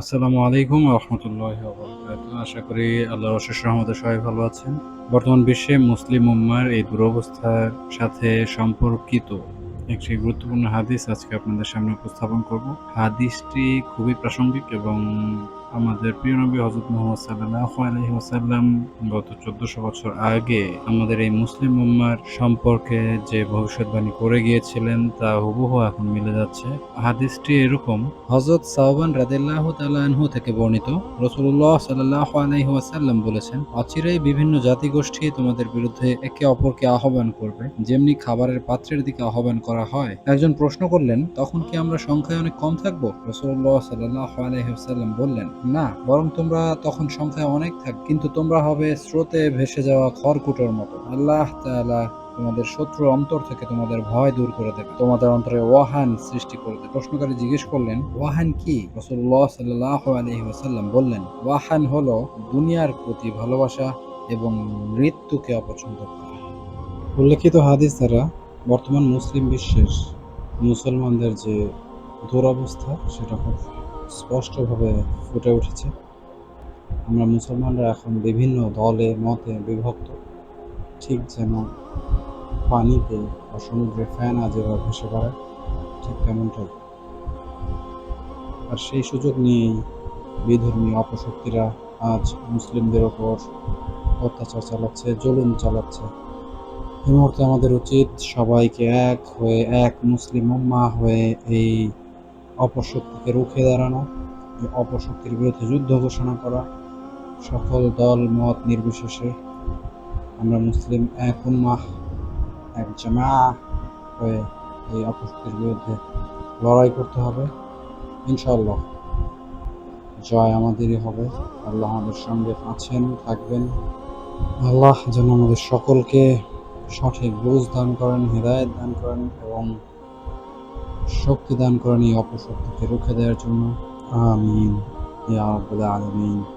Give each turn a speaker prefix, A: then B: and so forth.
A: আসসালামু আলাইকুম রহমতুল্লাহ আশা করি আল্লাহ রশেষ রহমতে সবাই ভালো আছেন। বর্তমান বিশ্বে মুসলিম উম্মার এই দুরবস্থার সাথে সম্পর্কিত একটি গুরুত্বপূর্ণ হাদিস আজকে আপনাদের সামনে উপস্থাপন করব। হাদিসটি খুবই প্রাসঙ্গিক এবং আমাদের প্রিয় নবী হজরত মোহাম্মদ সাল্লাহ আলহি ওসাল্লাম গত চোদ্দশো বছর আগে আমাদের এই মুসলিম উম্মার সম্পর্কে যে ভবিষ্যৎবাণী করে গিয়েছিলেন, তা হুবহু এখন মিলে যাচ্ছে। হাদিসটি এরকম হজরত সাহবান রাদিল্লাহ তালাহু থেকে বর্ণিত রসুল্লাহ সাল্লাহ আলহি ওয়াসাল্লাম বলেছেন, অচিরেই বিভিন্ন জাতিগোষ্ঠী তোমাদের বিরুদ্ধে একে অপরকে আহ্বান করবে, যেমনি খাবারের পাত্রের দিকে আহ্বান করা হয়? একজন প্রশ্ন করলেন, তখন কি আমরা সংখ্যায় অনেক কম থাকব? রসুল্লাহ সাল্লাহ আলহি বললেন, না, বরং তোমরা তখন সংখ্যায় অনেক থাক, কিন্তু তোমরা হবে স্রোতে ভেসে যাওয়া খড়কুটোর মতো। আল্লাহ তাআলা তোমাদের শত্রু অন্তর থেকে তোমাদের ভয় দূর করে দেবে। তোমাদের অন্তরে ওয়াহান সৃষ্টি করে দেবে। প্রশ্নকারী জিজ্ঞেস করলেন, ওয়াহান কি? রসুল্লাহ সাল্লাহ আলহি ওয়াসাল্লাম বললেন, ওয়াহান হলো দুনিয়ার প্রতি ভালোবাসা এবং মৃত্যুকে অপছন্দ করা। উল্লেখিত হাদিস দ্বারা বর্তমান মুসলিম বিশ্বের মুসলমানদের যে দুরবস্থা, সেটা খুব স্পষ্টভাবে ফুটে উঠেছে। আমরা মুসলমানরা এখন বিভিন্ন দলে, মতে বিভক্ত। ঠিক যেন পানিতে বা সমুদ্রে ফ্যান যেভাবে ভেসে বেড়ায়, ঠিক তেমনটাই। আর সেই সুযোগ নিয়েই বিধর্মী অপশক্তিরা আজ মুসলিমদের ওপর অত্যাচার চালাচ্ছে, জুলুম চালাচ্ছে। এই মুহূর্তে আমাদের উচিত সবাইকে এক হয়ে, এক মুসলিম উম্মা হয়ে এই অপশক্তিকে রুখে দাঁড়ানো, এই অপশক্তির বিরুদ্ধে যুদ্ধ ঘোষণা করা। সকল দল, মত নির্বিশেষে আমরা মুসলিম এক উম্মাহ এক জামা হয়ে এই অপশক্তির বিরুদ্ধে লড়াই করতে হবে। ইনশাআল্লাহ। জয় আমাদেরই হবে। আল্লাহ আমাদের সঙ্গে আছেন, থাকবেন। আল্লাহ যেন আমাদের সকলকে সঠিক বুঝ দান করেন হৃদায়ত দান করেন এবং শক্তি দান করেন এই অপশক্তিকে রুখে দেওয়ার জন্য। আমিন। ইয়া আলামিন।